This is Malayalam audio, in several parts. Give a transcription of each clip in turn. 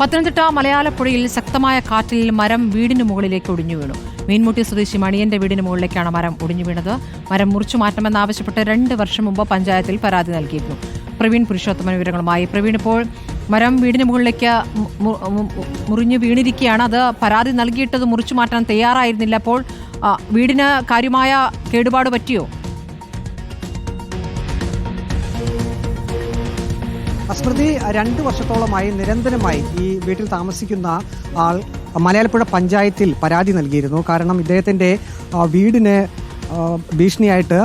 പത്തനംതിട്ട മലയാളപ്പുഴയിൽ ശക്തമായ കാറ്റിൽ മരം വീടിന് മുകളിലേക്ക് ഒടിഞ്ഞു വീണു. മീൻമുട്ടി സ്വദേശി മണിയന്റെ വീടിന് മുകളിലേക്കാണ് മരം ഒടിഞ്ഞു വീണത്. മരം മുറിച്ചു മാറ്റണമെന്നാവശ്യപ്പെട്ട് രണ്ട് വർഷം മുമ്പ് പഞ്ചായത്തിൽ പരാതി നൽകിയിരുന്നു. പ്രവീൺ പുരുഷോത്തമൻ വിവരങ്ങളുമായി. പ്രവീൺ ഇപ്പോൾ മരം വീടിന് മുകളിലേക്ക് മുറിഞ്ഞു വീണിരിക്കുകയാണ്. അത് പരാതി നൽകിയിട്ടത് മുറിച്ചു മാറ്റാൻ തയ്യാറായിരുന്നില്ല. അപ്പോൾ വീടിന് കാര്യമായ കേടുപാട് പറ്റിയോ? സ്മൃതി രണ്ടു വർഷത്തോളമായി നിരന്തരമായി ഈ വീട്ടിൽ താമസിക്കുന്ന ആൾ മലയാളപ്പുഴ പഞ്ചായത്തിൽ പരാതി നൽകിയിരുന്നു. കാരണം ഇദ്ദേഹത്തിന്റെ വീടിന് ഭീഷണിയായിട്ട്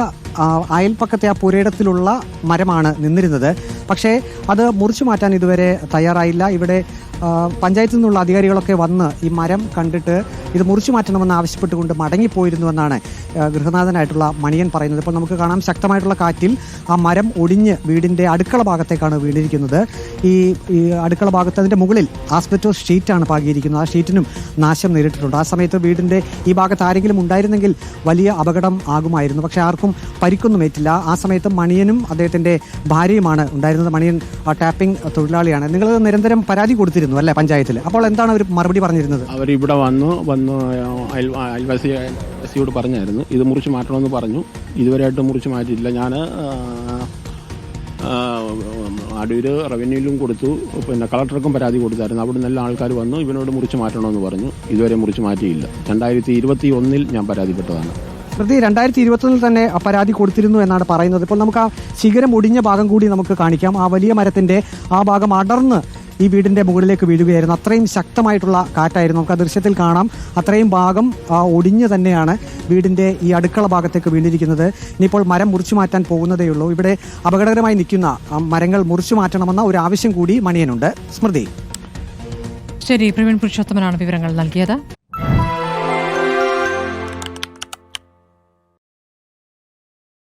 അയൽപ്പക്കത്തെ ആ പുരയിടത്തിലുള്ള മരമാണ് നിന്നിരുന്നത്. പക്ഷേ അത് മുറിച്ചു മാറ്റാൻ ഇതുവരെ തയ്യാറായില്ല. ഇവിടെ പഞ്ചായത്തിൽ നിന്നുള്ള അധികാരികളൊക്കെ വന്ന് ഈ മരം കണ്ടിട്ട് ഇത് മുറിച്ചു മാറ്റണമെന്ന് ആവശ്യപ്പെട്ടുകൊണ്ട് മടങ്ങിപ്പോയിരുന്നുവെന്നാണ് ഗൃഹനാഥനായിട്ടുള്ള മണിയൻ പറയുന്നത്. ഇപ്പോൾ നമുക്ക് കാണാം ശക്തമായിട്ടുള്ള കാറ്റിൽ ആ മരം ഒടിഞ്ഞ് വീടിന്റെ അടുക്കള ഭാഗത്തേക്കാണ് വീണിരിക്കുന്നത്. ഈ ഈ അടുക്കള ഭാഗത്ത് അതിന്റെ മുകളിൽ ആസ്പെറ്റോസ് ഷീറ്റാണ് പാകിയിരിക്കുന്നത്. ആ ഷീറ്റിനും നാശം നേരിട്ടിട്ടുണ്ട്. ആ സമയത്ത് വീടിന്റെ ഈ ഭാഗത്ത് ആരെങ്കിലും ഉണ്ടായിരുന്നെങ്കിൽ വലിയ അപകടം ആകുമായിരുന്നു. പക്ഷേ ആർക്കും പരിക്കൊന്നും ഏറ്റില്ല. ആ സമയത്ത് മണിയനും അദ്ദേഹത്തിന്റെ ഭാര്യയുമാണ് ഉണ്ടായിരുന്നത്. മണിയൻ ടാപ്പിംഗ് തൊഴിലാളിയാണ്. നിങ്ങൾ നിരന്തരം പരാതി കൊടുത്തിരുന്നു? അല്ലേ പഞ്ചായത്തിൽ? അപ്പോൾ എന്താണ് അവർ മറുപടി പറഞ്ഞിരുന്നത്? അവർ ഇവിടെ വന്നു വന്ന് അയൽ അയൽവാസി അയൽവാസിയോട് പറഞ്ഞായിരുന്നു ഇത് മുറിച്ച് മാറ്റണമെന്ന് പറഞ്ഞു. ഇതുവരെയായിട്ട് മുറിച്ച് മാറ്റിയില്ല ഞാൻ അടൂര് റവന്യൂലും കൊടുത്തു പിന്നെ കളക്ടർക്കും പരാതി കൊടുത്തായിരുന്നു. അവിടെ നല്ല ആൾക്കാർ വന്നു ഇവനോട് മുറിച്ച് മാറ്റണമെന്ന് പറഞ്ഞു. ഇതുവരെ മുറിച്ച് മാറ്റിയില്ല. രണ്ടായിരത്തി ഇരുപത്തി ഒന്നിൽ ഞാൻ പരാതിപ്പെട്ടതാണ്. പ്രതി രണ്ടായിരത്തി ഇരുപത്തൊന്നിൽ തന്നെ പരാതി കൊടുത്തിരുന്നു എന്നാണ് പറയുന്നത്. ഇപ്പോൾ നമുക്ക് ആ ശിഖരം ഒടിഞ്ഞ ഭാഗം കൂടി നമുക്ക് കാണിക്കാം. ആ വലിയ മരത്തിന്റെ ആ ഭാഗം അടർന്ന് ഈ വീടിന്റെ മുകളിലേക്ക് വീഴുകയായിരുന്നു. അത്രയും ശക്തമായിട്ടുള്ള കാറ്റായിരുന്നു. നമുക്ക് ആ ദൃശ്യത്തിൽ കാണാം. അത്രയും ഭാഗം ഒടിഞ്ഞ് തന്നെയാണ് വീടിന്റെ ഈ അടുക്കള ഭാഗത്തേക്ക് വീണിരിക്കുന്നത്. ഇനിയിപ്പോൾ മരം മുറിച്ചു മാറ്റാൻ പോകുന്നതേ ഉള്ളൂ. ഇവിടെ അപകടകരമായി നിൽക്കുന്ന മരങ്ങൾ മുറിച്ചു മാറ്റണമെന്ന ഒരു ആവശ്യം കൂടി മണിയനുണ്ട്. സ്മൃതി. ശരി പ്രവീൺ പുരുഷോത്തമനാണ് വിവരങ്ങൾ നൽകിയത്.